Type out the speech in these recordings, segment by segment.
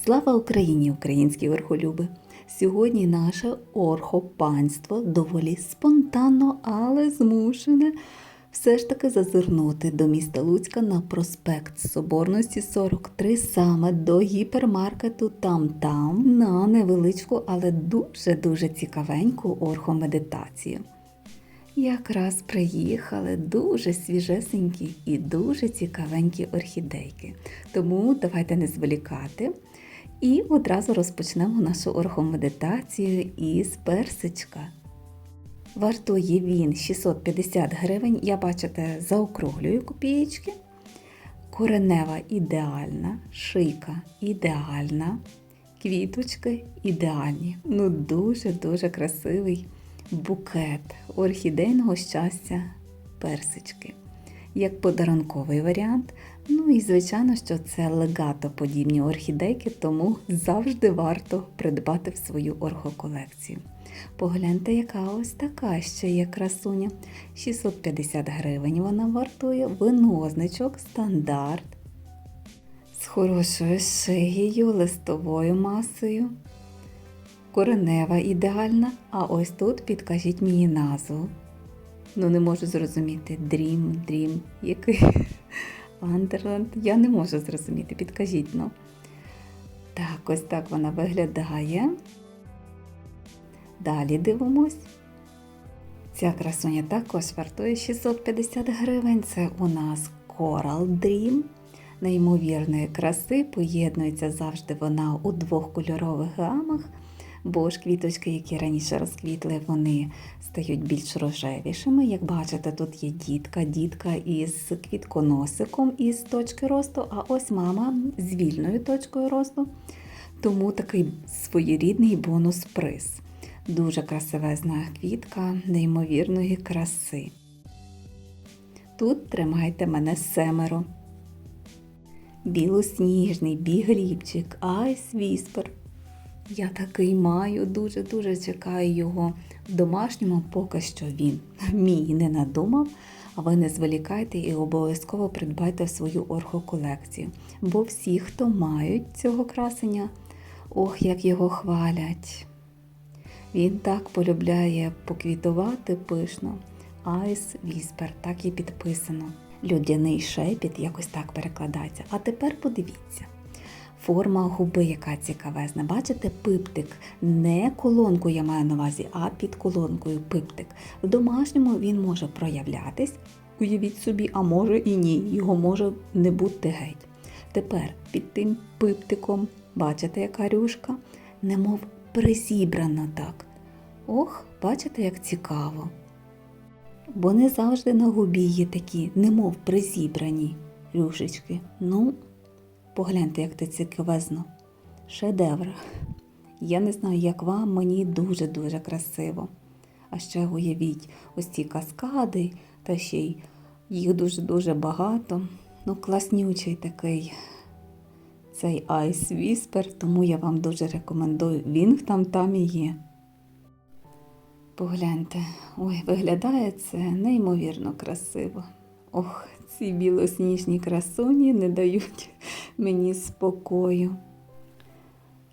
Слава Україні, українські верхолюби! Сьогодні наше орхопанство доволі спонтанно, але змушене все ж таки зазирнути до міста Луцька на проспект Соборності 43, саме до гіпермаркету там-там на невеличку, але дуже-дуже цікавеньку орхомедитацію. Якраз приїхали дуже свіжесенькі і дуже цікавенькі орхідейки. Тому давайте не зволікати. І одразу розпочнемо нашу орхомедитацію із персичка. Вартує він 650 гривень. Я бачите, заокруглюю копієчки. Коренева ідеальна, шийка ідеальна, квіточки ідеальні. Ну, дуже-дуже красивий букет орхідейного щастя персички. Як подарунковий варіант. Ну і звичайно, що це легато подібні орхідейки, тому завжди варто придбати в свою орхоколекцію. Погляньте, яка ось така ще є красуня. 650 гривень вона вартує, винозничок стандарт. З хорошою шиєю, листовою масою. Коренева ідеальна, а ось тут підкажіть мені назву. Ну, не можу зрозуміти. Дрім, дрім, який Андерланд. Я не можу зрозуміти, підкажіть ну. Так, ось так вона виглядає. Далі дивимось. Ця красуня також вартує 650 гривень. Це у нас Coral Dream. Неймовірної краси, поєднується завжди вона у двох кольорових гамах, бо ж квіточки, які раніше розквітли, вони стають більш рожевішими. Як бачите, тут є дітка, дітка із квітконосиком із точки росту, а ось мама з вільною точкою росту. Тому такий своєрідний бонус-приз. Дуже красивезна квітка неймовірної краси. Тут тримайте мене семеро. Білосніжний бігліпчик, Айс Віспер. Я такий маю, дуже-дуже чекаю його в домашньому, поки що він мій не надумав. А ви не зволікайте і обов'язково придбайте свою орхоколекцію. Бо всі, хто мають цього красення, ох, як його хвалять. Він так полюбляє поквітувати пишно. Айс Віспер, так і підписано. Людяний шепіт якось так перекладається. А тепер подивіться. Форма губи, яка цікавезна. Бачите, пиптик. Не колонку я маю на увазі, а під колонкою пиптик. В домашньому він може проявлятись, уявіть собі, а може і ні. Його може не бути геть. Тепер під тим пиптиком, бачите, яка рюшка, немов призібрана так. Ох, бачите, як цікаво. Бо не завжди на губі є такі, немов призібрані рюшечки. Ну, погляньте, як це цікавезно. Шедевр. Я не знаю, як вам, мені дуже-дуже красиво. А ще уявіть ось ці каскади, та ще й їх дуже-дуже багато. Ну, класнючий такий цей Ice Whisper, тому я вам дуже рекомендую. Він там там і є. Погляньте, ой, виглядає це неймовірно красиво. Ох, ці білосніжні красуні не дають мені спокою.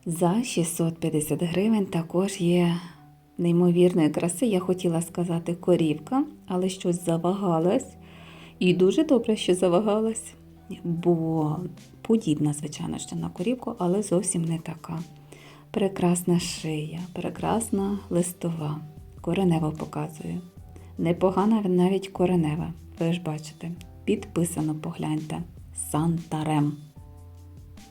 За 650 гривень також є неймовірної краси. Я хотіла сказати корівка, але щось завагалась. І дуже добре, що завагалась, бо подібна, звичайно, що на корівку, але зовсім не така. Прекрасна шия, прекрасна листова. Коренева показую. Непогана навіть коренева. Ви ж бачите, підписано погляньте. Сантарем.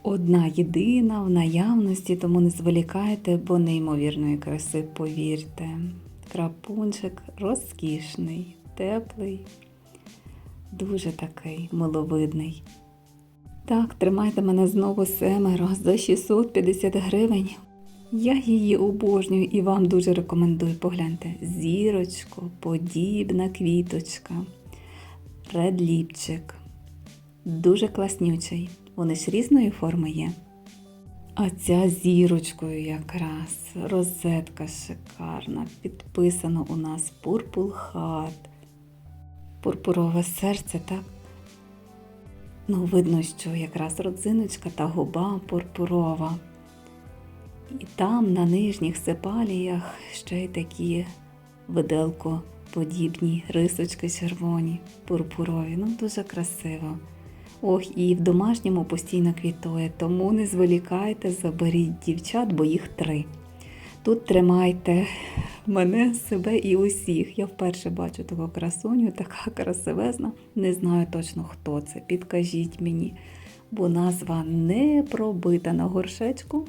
Одна єдина в наявності, тому не зволікайте, бо неймовірної краси, повірте. Крапунчик розкішний, теплий, дуже такий миловидний. Так, тримайте мене знову семеро за 650 гривень. Я її обожнюю і вам дуже рекомендую. Погляньте, зірочко, подібна квіточка, редліпчик. Дуже класнючий. Вони ж різної форми є. А ця зірочкою якраз розетка шикарна. Підписано у нас Purple Heart. Пурпурове серце, так? Ну, видно, що якраз родзиночка та губа пурпурова. І там на нижніх сепаліях ще й такі виделкоподібні рисочки червоні, пурпурові. Ну, дуже красиво. Ох, і в домашньому постійно квітує, тому не зволікайте, заберіть дівчат, бо їх три. Тут тримайте мене, себе і усіх. Я вперше бачу таку красуню, така красивезна. Не знаю точно, хто це. Підкажіть мені, бо назва не пробита на горшечку.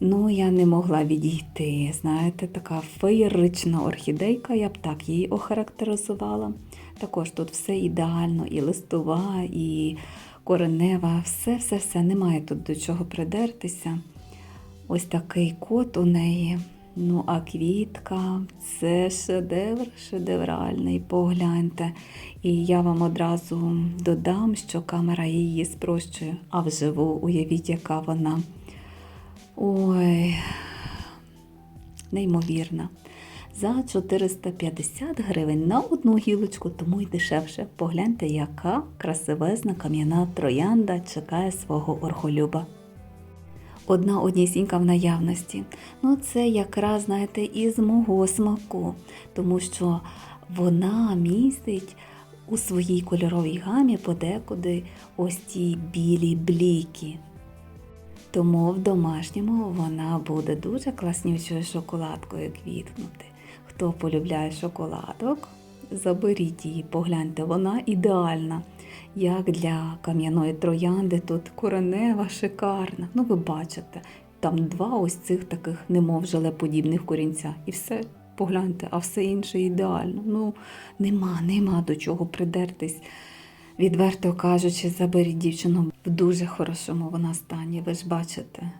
Ну, я не могла відійти. Знаєте, така феєрична орхідейка, я б так її охарактеризувала. Також тут все ідеально, і листова, і коренева, все-все-все, немає тут до чого придертися. Ось такий кот у неї. Ну, а квітка це шедевр, шедевральний, погляньте. І я вам одразу додам, що камера її спрощує, а вживу уявіть, яка вона. Ой, неймовірна. За 450 гривень на одну гілочку, тому й дешевше. Погляньте, яка красивезна кам'яна троянда чекає свого орхолюба. Одна однісінька в наявності. Ну, це якраз, знаєте, із мого смаку, тому що вона містить у своїй кольоровій гамі подекуди ось ті білі бліки. Тому в домашньому вона буде дуже класнючою шоколадкою квітнути. Хто полюбляє шоколадок, заберіть її, погляньте, вона ідеальна. Як для кам'яної троянди, тут коренева, шикарна. Ну, ви бачите, там два ось цих таких, немов желеподібних корінця. І все, погляньте, а все інше ідеально. Ну, нема, нема до чого придертись. Відверто кажучи, заберіть дівчину в дуже хорошому вона стані, ви ж бачите.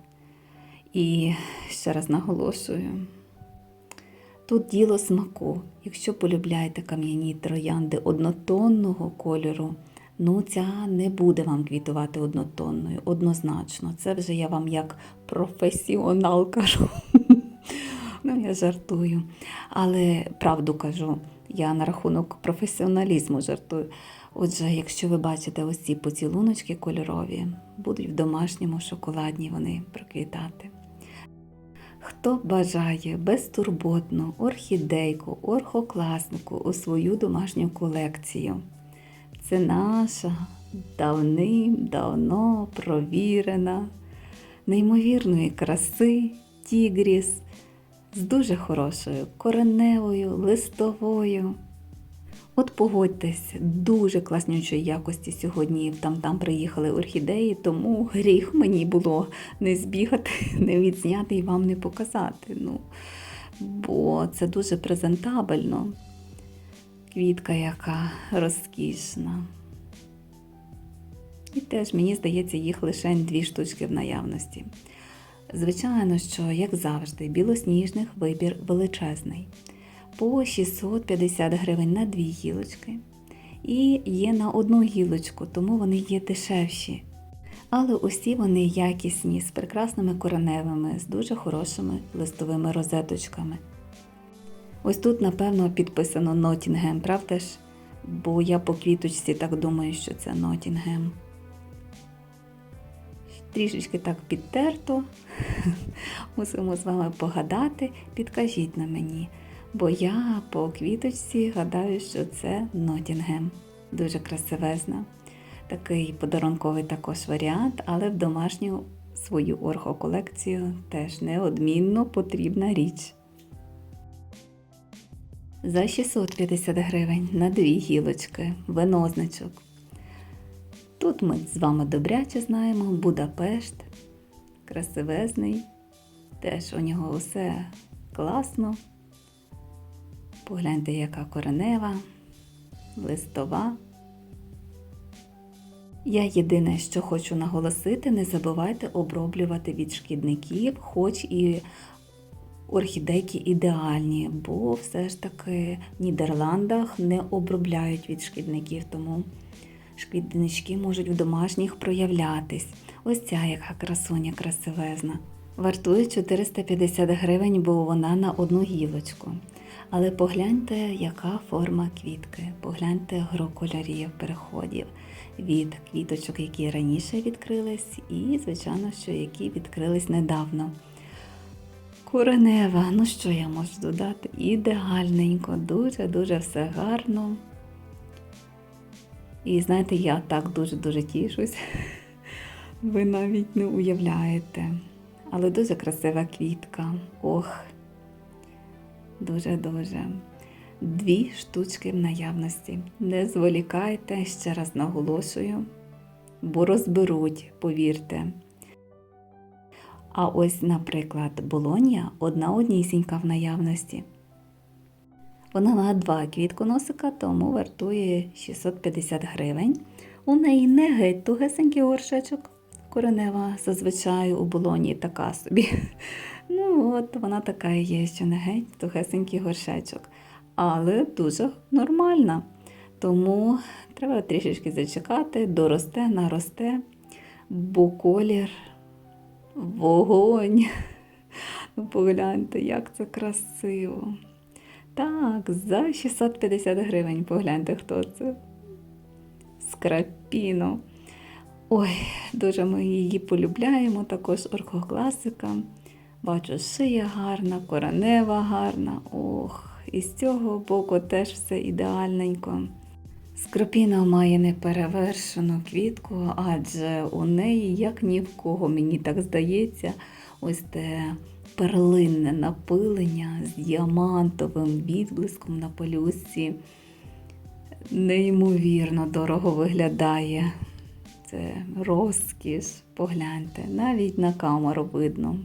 І ще раз наголошую. Тут діло смаку. Якщо полюбляєте кам'яні троянди однотонного кольору, ну ця не буде вам квітувати однотонною, однозначно. Це вже я вам як професіонал кажу. Ну, я жартую. Але правду кажу, я на рахунок професіоналізму жартую. Отже, якщо ви бачите ось ці поцілуночки кольорові, будуть в домашньому шоколадні вони проквітати. Хто бажає безтурботну орхідейку, орхокласнику у свою домашню колекцію? Це наша давним-давно провірена, неймовірної краси тігріс з дуже хорошою кореневою, листовою. От погодьтесь, дуже класнючої якості сьогодні там-там приїхали орхідеї, тому гріх мені було не збігати, не відзняти і вам не показати. Ну, бо це дуже презентабельно. Квітка яка розкішна. І теж, мені здається, їх лише дві штучки в наявності. Звичайно, що, як завжди, білосніжних вибір величезний по 650 гривень на дві гілочки. І є на одну гілочку, тому вони є дешевші. Але усі вони якісні, з прекрасними кореневими, з дуже хорошими листовими розеточками. Ось тут, напевно, підписано Нотінгем, правда ж? Бо я по квіточці так думаю, що це Нотінгем. Трішечки так підтерто. Мусимо з вами погадати, підкажіть на мені. Бо я по квіточці гадаю, що це Нотінгем. Дуже красивезна. Такий подарунковий також варіант, але в домашню свою орхоколекцію теж неодмінно потрібна річ. За 650 гривень на дві гілочки, винозничок. Тут ми з вами добряче знаємо Будапешт, красивезний, теж у нього все класно. Погляньте, яка коренева, листова. Я єдине, що хочу наголосити, не забувайте оброблювати від шкідників, хоч і орхідейки ідеальні, бо все ж таки в Нідерландах не обробляють від шкідників, тому шкіднички можуть в домашніх проявлятись. Ось ця яка красуня красивезна. Вартує 450 гривень, бо вона на одну гілочку. Але погляньте, яка форма квітки, погляньте гро кольорів, переходів. від квіточок, які раніше відкрились, і, звичайно, що які відкрились недавно. Коренева, ну що я можу додати? Ідеальненько, дуже-дуже все гарно. І знаєте, я так дуже-дуже тішусь. Ви навіть не уявляєте. Але дуже красива квітка. Ох, дуже-дуже. Дві штучки в наявності. Не зволікайте, ще раз наголошую, бо розберуть, повірте. А ось, наприклад, болонія одна однісінька в наявності. Вона на два квітконосика, тому вартує 650 гривень. У неї не геть тугесенький горшечок. Коренева зазвичай у болоні така собі. Ну, от вона така і є, що не геть тугесенький горшечок. Але дуже нормальна. Тому треба трішечки зачекати, доросте, наросте, бо колір вогонь. Ну, погляньте, як це красиво. Так, за 650 гривень погляньте, хто це. Скрапіно. Ой, дуже ми її полюбляємо, також орхокласика. Бачу, шия гарна, коронева гарна. Ох, і з цього боку теж все ідеальненько. Скропіна має неперевершену квітку, адже у неї, як ні в кого, мені так здається, ось те перлинне напилення з діамантовим відблиском на пелюсці. Неймовірно дорого виглядає. Це розкіш, погляньте, навіть на камеру видно.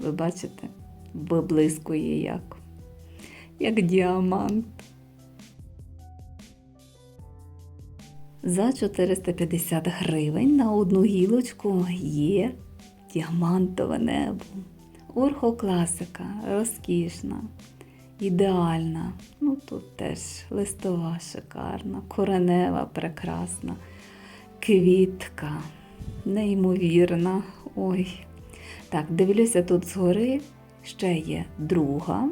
Ви бачите, виблискує як, як діамант. За 450 гривень на одну гілочку є діамантове небо. Орхокласика, розкішна, ідеальна. Ну тут теж листова шикарна, коренева прекрасна, квітка, неймовірна. Ой. Так, дивлюся тут згори, ще є друга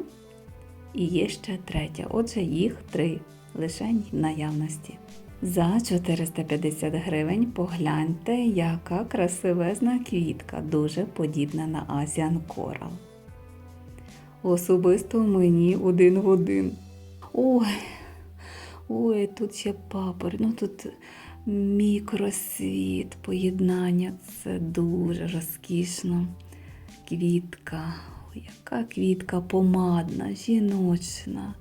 і є ще третя. Отже, їх три лишень в наявності. За 450 гривень погляньте, яка красивезна квітка, дуже подібна на Asian Coral. Особисто мені один в один. Ой, ой, тут ще папор, ну тут мікросвіт, поєднання, це дуже розкішно. Квітка, яка квітка помадна, жіночна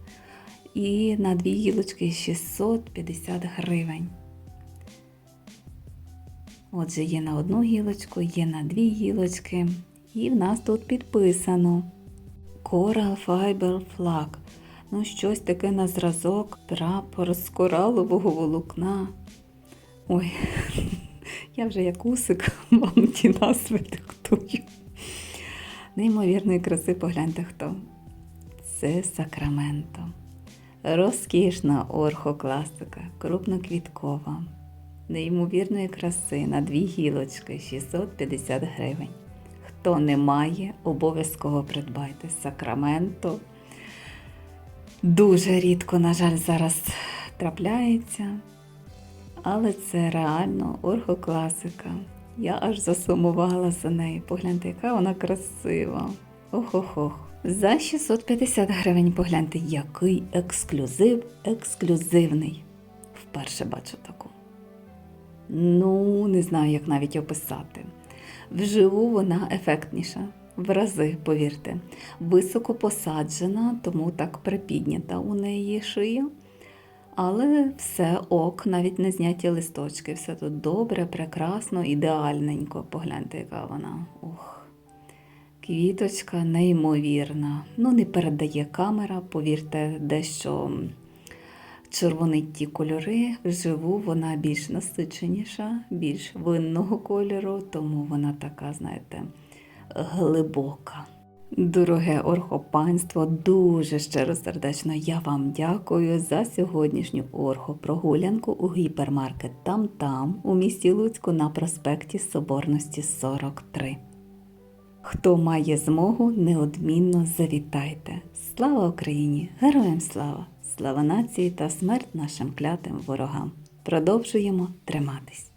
і на дві гілочки 650 гривень. Отже, є на одну гілочку, є на дві гілочки. І в нас тут підписано Coral Fiber Flag. Ну, щось таке на зразок, прапор з коралового волокна. Ой, я вже як усик вам ті назви диктую. Неймовірної краси погляньте хто. Це Сакраменто. Розкішна орхокласика, крупноквіткова, неймовірної краси на дві гілочки 650 гривень. Хто не має, обов'язково придбайте Сакраменто. Дуже рідко, на жаль, зараз трапляється, але це реально орхокласика. Я аж засумувала за нею. Погляньте, яка вона красива. Ох-ох-ох. За 650 гривень погляньте, який ексклюзив ексклюзивний. Вперше бачу таку. Ну, не знаю, як навіть описати. Вживу вона ефектніша, в рази, повірте. Високо посаджена, тому так припіднята у неї шия. Але все ок, навіть не зняті листочки. Все тут добре, прекрасно, ідеальненько. Погляньте, яка вона. Ух. Квіточка неймовірна. Ну, не передає камера, повірте, дещо червонить ті кольори. Вживу вона більш насиченіша, більш винного кольору, тому вона така, знаєте, глибока. Дороге орхопанство, дуже щиросердечно я вам дякую за сьогоднішню орхопрогулянку у гіпермаркет там-там у місті Луцьку на проспекті Соборності 43. Хто має змогу, неодмінно завітайте. Слава Україні! Героям слава! Слава нації та смерть нашим клятим ворогам! Продовжуємо триматись!